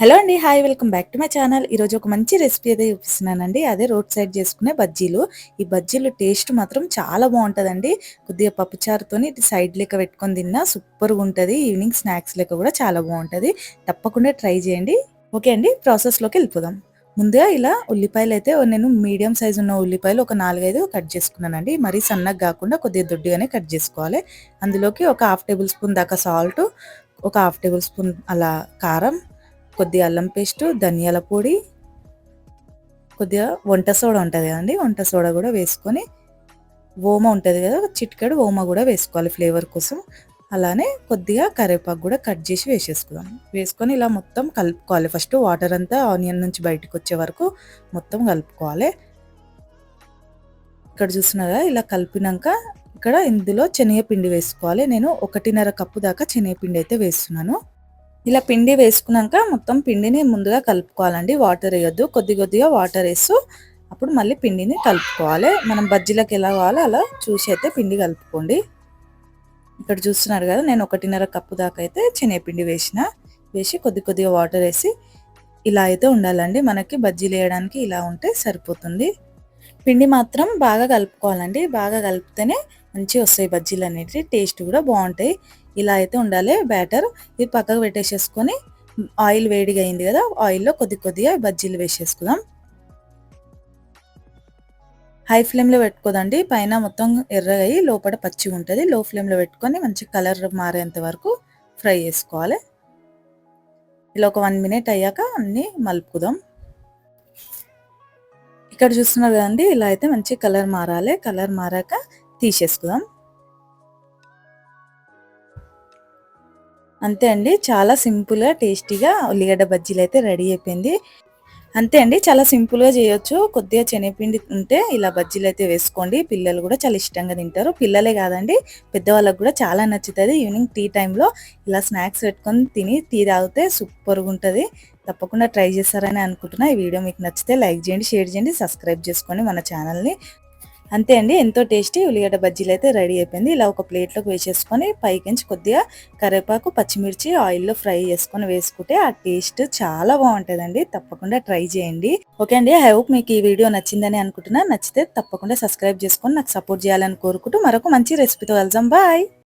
Hello అండి hi welcome back to my channel. ఈరోజు ఒక మంచి రెసిపీ అయితే చూపిస్తున్నానండి. అదే రోడ్ సైడ్ చేసుకునే బజ్జీలు. ఈ బజ్జీలు టేస్ట్ మాత్రం చాలా బాగుంటుందండి. కొద్దిగా పప్పుచారుతోని ఇటు సైడ్ లెక్క పెట్టుకొని తిన్నా సూపర్గా ఉంటుంది. ఈవినింగ్ స్నాక్స్ లెక్క కూడా చాలా బాగుంటుంది. తప్పకుండా ట్రై చేయండి. ఓకే అండి ప్రాసెస్లోకి వెళ్ళిపోదాం. ముందుగా ఇలా ఉల్లిపాయలు అయితే నేను మీడియం సైజు ఉన్న ఉల్లిపాయలు ఒక నాలుగైదు కట్ చేసుకున్నానండి. మరీ సన్నగా కాకుండా కొద్దిగా దొడ్డిగానే కట్ చేసుకోవాలి. అందులోకి ఒక హాఫ్ టేబుల్ స్పూన్ దాకా సాల్ట్ ఒక హాఫ్ టేబుల్ స్పూన్ అలా కారం కొద్దిగా అల్లం పేస్ట్ ధనియాల పొడి కొద్దిగా వంట సోడా ఉంటుంది కదండి వంట సోడా కూడా వేసుకొని ఓమ ఉంటుంది కదా చిటికెడు ఓమ కూడా వేసుకోవాలి ఫ్లేవర్ కోసం. అలానే కొద్దిగా కరివేపాకు కూడా కట్ చేసి వేసేసుకుందాం. వేసుకొని ఇలా మొత్తం కలుపుకోవాలి. ఫస్ట్ వాటర్ అంతా ఆనియన్ నుంచి బయటకు వచ్చే వరకు మొత్తం కలుపుకోవాలి. ఇక్కడ చూస్తున్నారా ఇలా కలిపినాక ఇక్కడ ఇందులో శనగపిండి వేసుకోవాలి. నేను ఒకటిన్నర కప్పు దాకా శనగపిండి అయితే వేస్తున్నాను. ఇలా పిండి వేసుకున్నాక మొత్తం పిండిని ముందుగా కలుపుకోవాలండి. వాటర్ వేయొద్దు. కొద్ది కొద్దిగా వాటర్ వేస్తూ అప్పుడు మళ్ళీ పిండిని కలుపుకోవాలి. మనం బజ్జీలకు ఎలా కావాలో అలా చూసి అయితే పిండి కలుపుకోండి. ఇక్కడ చూస్తున్నారు కదా నేను ఒకటిన్నర కప్పు దాకా అయితే శనగపిండి వేసిన వేసి కొద్ది కొద్దిగా వాటర్ వేసి ఇలా అయితే ఉండాలండి. మనకి బజ్జీలు వేయడానికి ఇలా ఉంటే సరిపోతుంది. పిండి మాత్రం బాగా కలుపుకోవాలండి. బాగా కలిపితేనే మంచిగా వస్తాయి బజ్జీలు అనేటివి. టేస్ట్ కూడా బాగుంటాయి. ఇలా అయితే ఉండాలి. బ్యాటర్ ఇది పక్కకు పెట్టేసేసుకొని ఆయిల్ వేడిగా అయింది కదా ఆయిల్లో కొద్ది కొద్దిగా బజ్జీలు వేసేసుకుందాం. హై ఫ్లేమ్లో పెట్టుకోదండి. పైన మొత్తం ఎర్రగా అయ్యి లోపల పచ్చిగా ఉంటుంది. లో ఫ్లేమ్లో పెట్టుకొని మంచి కలర్ మారేంత వరకు ఫ్రై చేసుకోవాలి. ఇలా ఒక వన్ మినిట్ అయ్యాక అన్నీ మలుపుదాం. ఇక్కడ చూస్తున్నారు కదండి ఇలా అయితే మంచి కలర్ మారాలి. కలర్ మారాక తీసేసుకుందాం. అంతే అండి చాలా సింపుల్గా టేస్టీగా ఉల్లిగడ్డ బజ్జీలు అయితే రెడీ అయిపోయింది. అంతే అండి చాలా సింపుల్గా చేయొచ్చు. కొద్దిగా శనగపిండి ఉంటే ఇలా బజ్జీలు అయితే వేసుకోండి. పిల్లలు కూడా చాలా ఇష్టంగా తింటారు. పిల్లలే కాదండి పెద్దవాళ్ళకి కూడా చాలా నచ్చుతుంది. ఈవినింగ్ టీ టైంలో ఇలా స్నాక్స్ పెట్టుకొని తిని టీ తాగితే సూపర్గా ఉంటుంది. తప్పకుండా ట్రై చేస్తారని అనుకుంటున్నా. ఈ వీడియో మీకు నచ్చితే లైక్ చేయండి షేర్ చేయండి సబ్స్క్రైబ్ చేసుకోండి మన ఛానల్ని అంతే అండి ఎంతో టేస్టీ ఉల్లిగడ్డ బజ్జీలు అయితే రెడీ అయిపోయింది. ఇలా ఒక ప్లేట్లోకి వేసేసుకొని పైకించి కొద్దిగా కరివేపాకు పచ్చిమిర్చి ఆయిల్లో ఫ్రై చేసుకొని వేసుకుంటే ఆ టేస్ట్ చాలా బాగుంటుందండి. తప్పకుండా ట్రై చేయండి. ఓకే అండి ఐ హోప్ మీకు ఈ వీడియో నచ్చిందని అనుకుంటున్నా. నచ్చితే తప్పకుండా సబ్స్క్రైబ్ చేసుకొని నాకు సపోర్ట్ చేయాలని కోరుకుంటూ మరొక మంచి రెసిపీతో వెళ్దాం బాయ్!